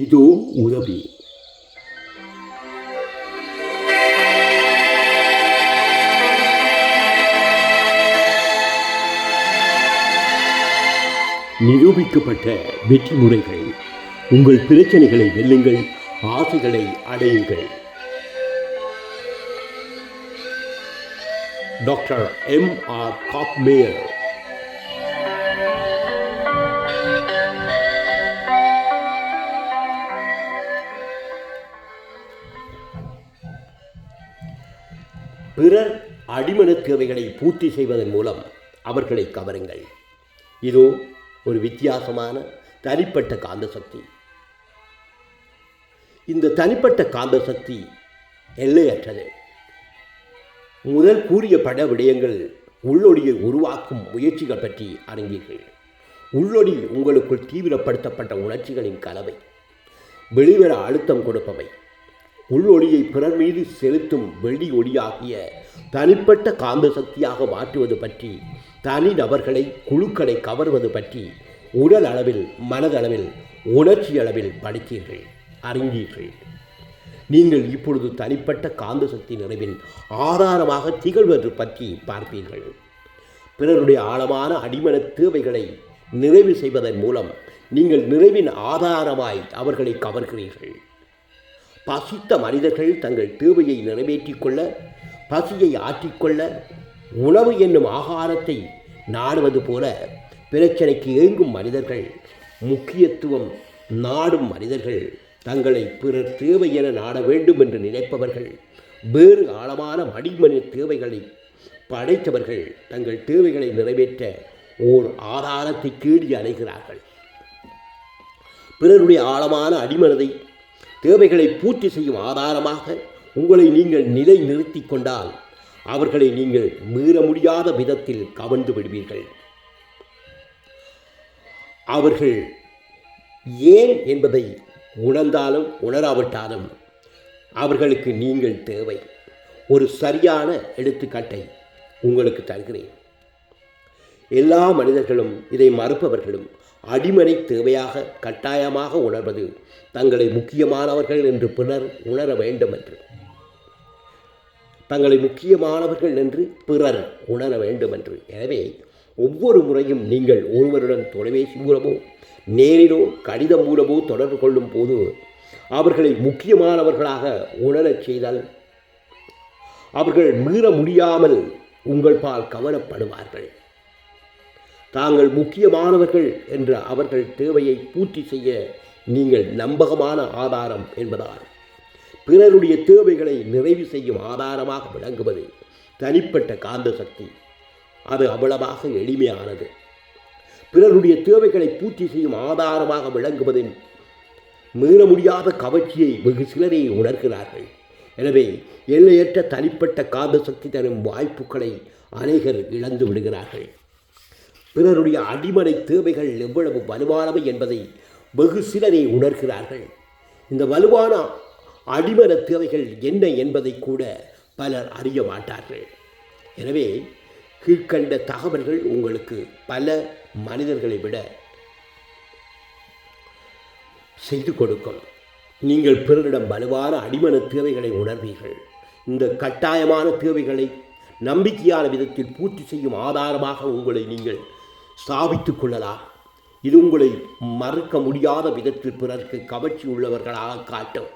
இதோ உதவி நிரூபிக்கப்பட்ட வெற்றி முறைகள் உங்கள் பிரச்சனைகளை வெல்லுங்கள் ஆசைகளை அடையுங்கள். Doctor M R Kopmeyer. பிறர் அடிமன தேவைகளை பூர்த்தி செய்வதன் மூலம் அவர்களை கவருங்கள். இதோ ஒரு வித்தியாசமான தனிப்பட்ட காந்த சக்தி. இந்த தனிப்பட்ட காந்த சக்தி எல்லையற்றது. முதல் கூறிய பட விடயங்கள் உள்ளொடியை உருவாக்கும் முயற்சிகள் பற்றி அறிந்தீர்கள். உள்ளொடி உங்களுக்குள் தீவிரப்படுத்தப்பட்ட உணர்ச்சிகளின் கலவை வெளிவர அழுத்தம் கொடுப்பவை உள்ளொளியை பிறர் மீது செலுத்தும் வெளி ஒளியாகிய தனிப்பட்ட காந்த சக்தியாக மாற்றுவது பற்றி தனி நபர்களை குழுக்களை கவர்வது பற்றி உடல் அளவில் மனதளவில் உணர்ச்சி அளவில் படித்தீர்கள் அறிந்தீர்கள். நீங்கள் இப்பொழுது தனிப்பட்ட காந்த சக்தி நிறைவில் ஆதாரமாக திகழ்வது பற்றி பார்ப்பீர்கள். பிறருடைய ஆழமான அடிமன தேவைகளை நிறைவு செய்வதன் மூலம் நீங்கள் நிறைவின் ஆதாரமாய் அவர்களை கவர்கிறீர்கள். பசித்த மனிதர்கள் தங்கள் தேவையை நிறைவேற்றிக் கொள்ள பசியை ஆற்றிக்கொள்ள உணவு என்னும் ஆகாரத்தை நாடுவது போல பிரச்சனைக்கு ஏங்கும் மனிதர்கள் முக்கியத்துவம் நாடும் மனிதர்கள் தங்களை பிறர் தேவை என நாட வேண்டும் என்று நினைப்பவர்கள் வேறு ஆழமான மடிமனி தேவைகளை படைத்தவர்கள் தங்கள் தேவைகளை நிறைவேற்ற ஓர் ஆதாரத்தை கேடி அடைகிறார்கள் பிறருடைய ஆழமான அடிமனதை தேவைகளை பூர்த்தி செய்யும் ஆதாரமாக உங்களை நீங்கள் நிலை நிறுத்தி கொண்டால் அவர்களை நீங்கள் மீற முடியாத விதத்தில் கவர்ந்து விடுவீர்கள். அவர்கள் ஏன் என்பதை உணர்ந்தாலும் உணராவிட்டாலும் அவர்களுக்கு நீங்கள் தேவை. ஒரு சரியான எடுத்துக்காட்டை உங்களுக்கு தருகிறேன். எல்லா மனிதர்களும் இதை மறுப்பவர்களும் அடிமனை தேவையாக கட்டாயமாக உணர்வது தங்களை முக்கியமானவர்கள் என்று பிறர் உணர வேண்டும் என்று தங்களை முக்கியமானவர்கள் என்று பிறர் உணர வேண்டும் என்று எனவே ஒவ்வொரு முறையும் நீங்கள் ஒருவருடன் தொலைபேசி மூலமோ நேரிலோ கடிதம் மூலமோ தொடர்பு கொள்ளும் போது அவர்களை முக்கியமானவர்களாக உணரச் செய்தால் அவர்கள் மீற முடியாமல் உங்கள் பால் கவரப்படுவார்கள் தாங்கள் முக்கியமானவர்கள் என்ற அவர்கள் தேவையை பூர்த்தி செய்ய நீங்கள் நம்பகமான ஆதாரம் என்பதால் பிறருடைய தேவைகளை நிறைவு செய்யும் ஆதாரமாக விளங்குவது தனிப்பட்ட காந்த சக்தி. அது அவ்வளவாக எளிமையானது. பிறருடைய தேவைகளை பூர்த்தி செய்யும் ஆதாரமாக விளங்குவதின் மீற முடியாத கவர்ச்சியை வெகு சிலரே உணர்கிறார்கள். எனவே எல்லையற்ற தனிப்பட்ட காந்த சக்தி தரும் வாய்ப்புகளை அநேகர் இழந்து விடுகிறார்கள். பிறருடைய அடிமனை தேவைகள் எவ்வளவு வலுவானவை என்பதை வெகு சிலரே உணர்கிறார்கள். இந்த வலுவான அடிமன தேவைகள் என்ன என்பதை கூட பலர் அறிய மாட்டார்கள். எனவே கீழ்கண்ட தகவல்கள் உங்களுக்கு பல மனிதர்களை விட செய்து கொடுக்கும். நீங்கள் பிறரிடம் வலுவான அடிமன தேவைகளை உணர்வீர்கள். இந்த கட்டாயமான தேவைகளை நம்பிக்கையான விதத்தில் பூர்த்தி செய்யும் ஆதாரமாக உங்களை நீங்கள் ஸ்தாபித்து கொள்ளலாம் இது உங்களை மறுக்க முடியாத விதத்தில் பிறருக்கு கவர்ச்சி உள்ளவர்களாக காட்டும்.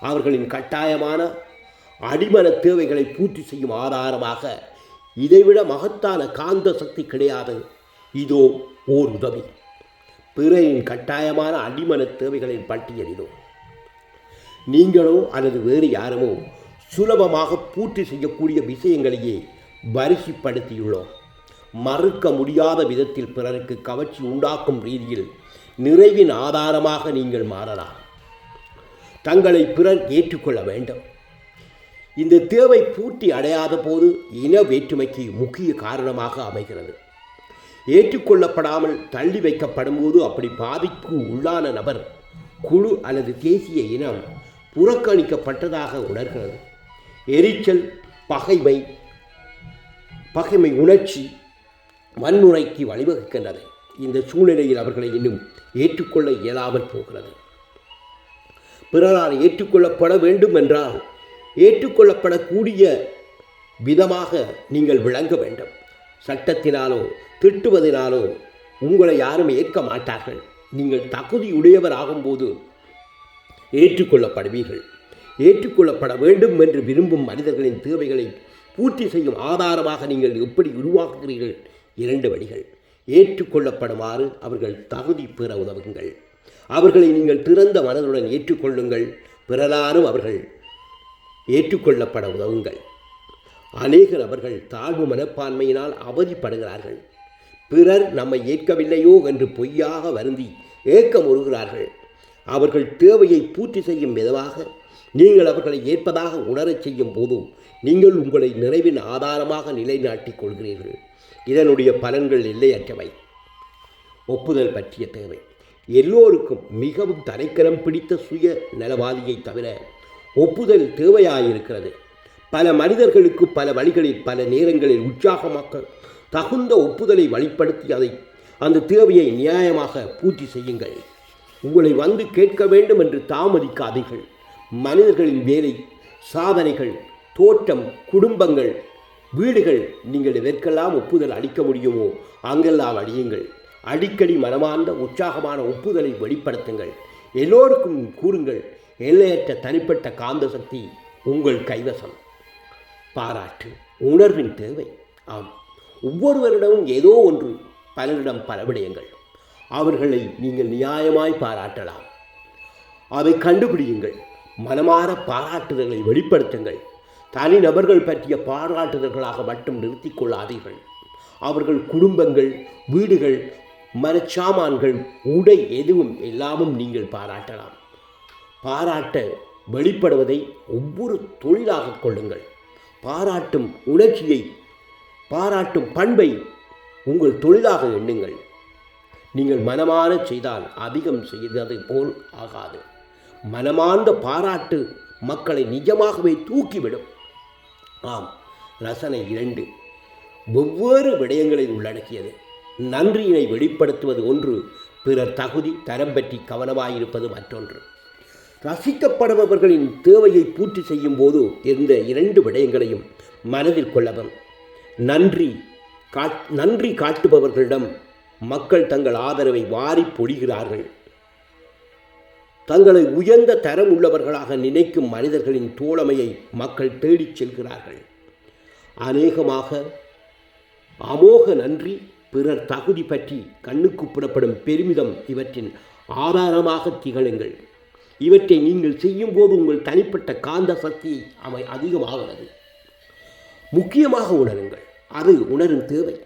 அவர்களின் கட்டாயமான அடிமன தேவைகளை பூர்த்தி செய்யும் ஆதாரமாக இதைவிட மகத்தான காந்த சக்தி கிடையாது. இதோ ஓர் உதவி. பிறரின் கட்டாயமான அடிமன தேவைகளின் பட்டியலிலோ நீங்களோ அல்லது வேறு யாருமோ சுலபமாக பூர்த்தி செய்யக்கூடிய விஷயங்களையே வரிசைப்படுத்தியுள்ளோம். மறுக்க முடியாத விதத்தில் பிறருக்கு கவர்ச்சி உண்டாக்கும் ரீதியில் நிறைவின் ஆதாரமாக நீங்கள் மாறலாம். தங்களை பிறர் ஏற்றுக்கொள்ள வேண்டும். இந்த தேவை பூர்த்தி அடையாத போது இன வேற்றுமைக்கு முக்கிய காரணமாக அமைகிறது. ஏற்றுக்கொள்ளப்படாமல் தள்ளி வைக்கப்படும் போது அப்படி பாதிப்பு உள்ளான நபர் குழு அல்லது தேசிய இனம் புறக்கணிக்கப்பட்டதாக உணர்கிறது. எரிச்சல் பகைமை பகைமை உணர்ச்சி வன்முறைக்கு வழிவகுக்கின்றது. இந்த சூழ்நிலையில் அவர்களை இன்னும் ஏற்றுக்கொள்ள இயலாமல் போகிறது. பிறரால் ஏற்றுக்கொள்ளப்பட வேண்டும் என்றால் ஏற்றுக்கொள்ளப்படக்கூடிய விதமாக நீங்கள் விளங்க வேண்டும். சட்டத்தினாலோ திட்டுவதினாலோ உங்களை யாரும் ஏற்க மாட்டார்கள். நீங்கள் தகுதியுடையவர் ஆகும்போது ஏற்றுக்கொள்ளப்படுவீர்கள். ஏற்றுக்கொள்ளப்பட வேண்டும் என்று விரும்பும் மனிதர்களின் தேவைகளை பூர்த்தி செய்யும் ஆதாரமாக நீங்கள் எப்படி உருவாக்குகிறீர்கள் இரண்டு வழிகள். ஏற்றுக்கொள்ளப்படுமாறு அவர்கள் தகுதி பெற உதவுங்கள். அவர்களை நீங்கள் திறந்த மனதுடன் ஏற்றுக்கொள்ளுங்கள். பிறராலும் அவர்கள் ஏற்றுக்கொள்ளப்பட உதவுங்கள். அநேக நபர்கள் தாழ்வு மனப்பான்மையினால் அவதிப்படுகிறார்கள். பிறர் நம்மை ஏற்கவில்லையோ என்று பொய்யாக வருந்தி ஏக்கம் உறுகிறார்கள் அவர்கள் தேவையை பூர்த்தி செய்யும் விதமாக நீங்கள் அவர்களை ஏற்பதாக உணரச் செய்யும் போதும் நீங்கள் உங்களை நிறைவின் ஆதாரமாக நிலைநாட்டிக் கொள்கிறீர்கள். இதனுடைய பலன்கள் எல்லையற்றவை. ஒப்புதல் பற்றிய தேவை. எல்லோருக்கும் மிகவும் தரைக்கரம் பிடித்த சுய நலவாதியை தவிர ஒப்புதல் தேவையாயிருக்கிறது. பல மனிதர்களுக்கு பல வழிகளில் பல நேரங்களில் உற்சாகமாக்க தகுந்த ஒப்புதலை வழிப்படுத்தி அதை அந்த தேவையை நியாயமாக பூர்த்தி செய்யுங்கள். உங்களை வந்து கேட்க வேண்டும் என்று தாமதிக்காதீர்கள். மனிதர்களின் வேலை சாதனைகள் தோற்றம் குடும்பங்கள் வீடுகள் நீங்கள் எதற்கெல்லாம் ஒப்புதல் அளிக்க முடியுமோ அங்கெல்லாம் அழியுங்கள். அடிக்கடி மனமார்ந்த உற்சாகமான ஒப்புதலை வெளிப்படுத்துங்கள். எல்லோருக்கும் கூறுங்கள் எல்லையற்ற தனிப்பட்ட காந்த சக்தி உங்கள் கைவசம். பாராட்டு உணர்வின் தேவை. ஆம் ஒவ்வொருவரிடமும் ஏதோ ஒன்று பலரிடம் பல விடயங்கள் அவர்களை நீங்கள் நியாயமாய் பாராட்டலாம். அதை கண்டுபிடியுங்கள். மனமார பாராட்டுதல்களை வெளிப்படுத்துங்கள். தனிநபர்கள் பற்றிய பாராட்டுதல்களாக மட்டும் நிறுத்தி கொள்ளாதீர்கள். அவர்கள் குடும்பங்கள் வீடுகள் மனச்சாமான்கள் உடை எதுவும் எல்லாமும் நீங்கள் பாராட்டலாம். பாராட்ட வெளிப்படுவதை ஒவ்வொரு தொழிலாக கொள்ளுங்கள். பாராட்டும் உணர்ச்சியை பாராட்டும் பண்பை உங்கள் தொழிலாக எண்ணுங்கள். நீங்கள் மனமான செய்தால் அதிகம் செய்தது போல் ஆகாது. மனமார்ந்த பாராட்டு மக்களை நிஜமாகவே தூக்கிவிடும். ஆம் ரசனை இரண்டு. வெவ்வேறு விடயங்களை உள்ளடக்கியது. நன்றியினை வெளிப்படுத்துவது ஒன்று பிறர் தகுதி தரம் பற்றி கவனமாயிருப்பது மற்றொன்று. ரசிக்கப்படுபவர்களின் தேவையை பூர்த்தி செய்யும் போது இந்த இரண்டு விடயங்களையும் மனதில் கொள்ளவும். நன்றி காட் நன்றி காட்டுபவர்களிடம் மக்கள் தங்கள் ஆதரவை வாரி பொழிகிறார்கள். தங்களை உயர்ந்த தரம் உள்ளவர்களாக நினைக்கும் மனிதர்களின் தோழமையை மக்கள் தேடிச் செல்கிறார்கள். அநேகமாக அமோக நன்றி பிறர் தகுதி பற்றி கண்ணுக்கு புறப்படும் பெருமிதம் இவற்றின் ஆதாரமாக திகழுங்கள். இவற்றை நீங்கள் செய்யும்போது உங்கள் தனிப்பட்ட காந்த சக்தி அவை அதிகமாகிறது. முக்கியமாக உணருங்கள். அது உணரும் தேவை.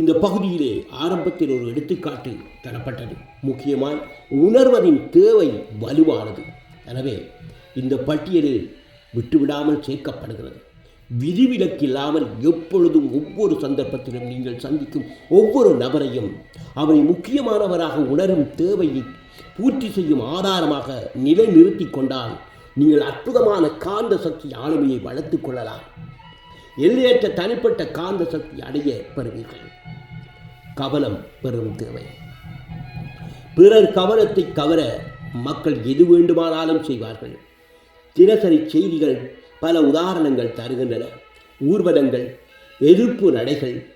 இந்த பகுதியிலே ஆரம்பத்தில் ஒரு எடுத்துக்காட்டு தரப்பட்டது. முக்கியமாய் உணர்வதின் தேவை வலுவானது. எனவே இந்த பட்டியலில் விட்டுவிடாமல் சேர்க்கப்படுகிறது. விதிவிலக்கில்லாமல் எப்பொழுதும் ஒவ்வொரு சந்தர்ப்பத்திலும் நீங்கள் சந்திக்கும் ஒவ்வொரு நபரையும் அவரை முக்கியமானவராக உணரும் தேவையை பூர்த்தி செய்யும் ஆதாரமாக நிலைநிறுத்தி கொண்டால் நீங்கள் அற்புதமான காந்த சக்தி ஆளுமையை வளர்த்துக் கொள்ளலாம். எல்லையற்ற தனிப்பட்ட காந்த சக்தி அடைய பெறுவீர்கள். கவனம் பெறும் தேவை. பிறர் கவனத்தை கவர மக்கள் எது வேண்டுமானாலும் செய்வார்கள். தினசரி செய்திகள் பல உதாரணங்கள் தருகின்றன. ஊர்வலங்கள் எதிர்ப்பு நடைகள்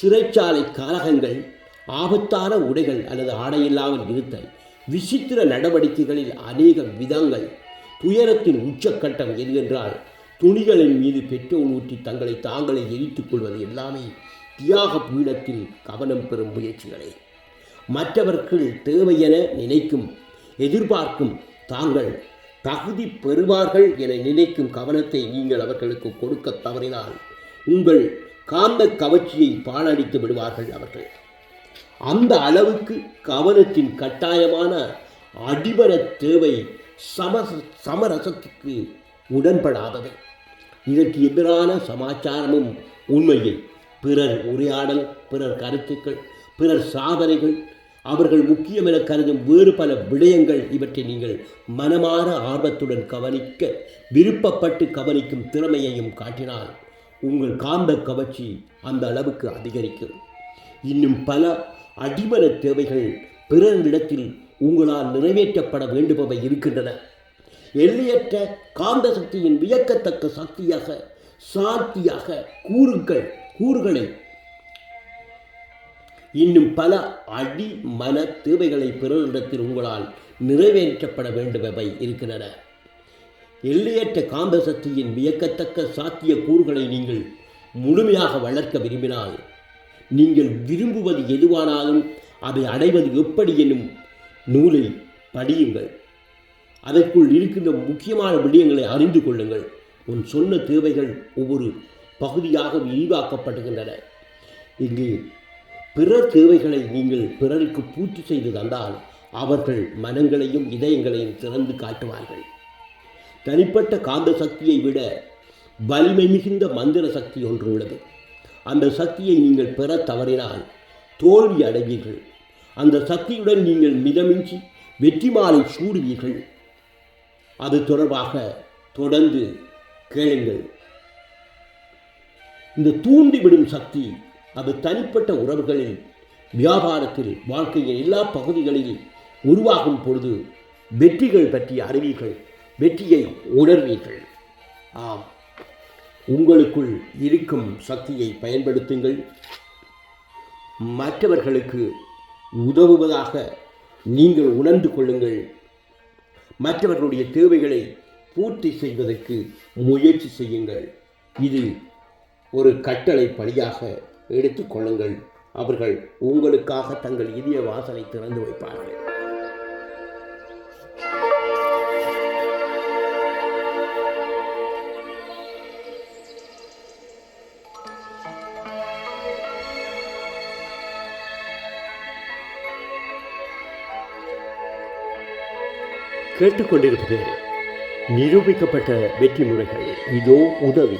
சிறைச்சாலை கலகங்கள் ஆபத்தான உடைகள் அல்லது ஆடையில்லாமல் இருத்தல் விசித்திர நடவடிக்கைகளில் அநேக விதங்கள் துயரத்தின் உச்சக்கட்டம் என்கின்றால் துணிகளின் மீது பெட்ரோல் ஊற்றி தங்களை தாங்களே எரித்துக் கொள்வது எல்லாமே தியாக பீடத்தில் கவனம் பெறும் முயற்சிகளே. மற்றவர்கள் தேவையென நினைக்கும் எதிர்பார்க்கும் தாங்கள் தகுதி பெறுவார்கள் என நினைக்கும் கவனத்தை நீங்கள் அவர்களுக்கு கொடுக்க தவறினால் உங்கள் காந்த கவர்ச்சியை பாழடித்து விடுவார்கள் அவர்கள். அந்த அளவுக்கு கவனத்தின் கட்டாயமான அடிமர தேவை சம சமரசத்துக்கு உடன்படாதது. இதற்கு எதிரான சமாச்சாரமும் உண்மையை பிறர் உரையாடல் பிறர் கருத்துக்கள் பிறர் சாதனைகள் அவர்கள் முக்கியம் என கருதும் வேறு பல விடயங்கள் இவற்றை நீங்கள் மனமாற ஆர்வத்துடன் கவனிக்க விருப்பப்பட்டு கவனிக்கும் திறமையையும் காட்டினால் உங்கள் காந்த கவர்ச்சி அந்த அளவுக்கு அதிகரிக்கும். இன்னும் பல அடிமன தேவைகள் பிறரிடத்தில் உங்களால் நிறைவேற்றப்பட வேண்டுபவை இருக்கின்றன. எல்லையற்ற காந்த சக்தியின் வியக்கத்தக்க சக்தியாக சாத்தியாக கூறுகள் கூறுகளை இன்னும் பல அடி மன தேவைகளை பிறரிடத்தில் உங்களால் நிறைவேற்றப்பட வேண்டுபவை இருக்கின்றன. எல்லையற்ற காந்த சக்தியின் வியக்கத்தக்க சாத்திய கூறுகளை நீங்கள் முழுமையாக வளர்க்க விரும்பினால் நீங்கள் விரும்புவது எதுவானாலும் அதை அடைவது எப்படி என்னும் நூலில் படியுங்கள். அதற்குள் இருக்கின்ற முக்கியமான விடயங்களை அறிந்து கொள்ளுங்கள். உன் சொன்ன தேவைகள் ஒவ்வொரு பகுதியாக விரிவாக்கப்படுகின்றன இங்கு பிறர் தேவைகளை நீங்கள் பிறருக்கு பூர்த்தி செய்து தந்தால் அவர்கள் மனங்களையும் இதயங்களையும் திறந்து காட்டுவார்கள். தனிப்பட்ட காந்த சக்தியை விட வலிமை மிகுந்த மந்திர சக்தி ஒன்று உள்ளது. அந்த சக்தியை நீங்கள் பெற தவறினால் தோல்வி அடைவீர்கள். அந்த சக்தியுடன் நீங்கள் மிதமின்றி வெற்றி மாலை சூடுவீர்கள். அது தொடர்பாக தொடர்ந்து கேளுங்கள். இந்த தூண்டிவிடும் சக்தி அது தனிப்பட்ட உறவுகளில் வியாபாரத்தில் வாழ்க்கையின் எல்லா பகுதிகளில் உருவாகும் பொழுது வெற்றிகள் பற்றி அறிவீர்கள் வெற்றியை உணர்வீர்கள். ஆம். உங்களுக்குள் இருக்கும் சக்தியை பயன்படுத்துங்கள். மற்றவர்களுக்கு உதவுவதாக நீங்கள் உணர்ந்து கொள்ளுங்கள். மற்றவர்களுடைய தேவைகளை பூர்த்தி செய்வதற்கு முயற்சி செய்யுங்கள். இது ஒரு கட்டளை பலியாக எடுத்துக்கொள்ளுங்கள் அவர்கள் உங்களுக்காக தங்கள் இதய வாசலை திறந்து வைப்பார்கள். கேட்டுக்கொண்டிருப்பது நிரூபிக்கப்பட்ட வெற்றி முறைகள் இதோ உதவி.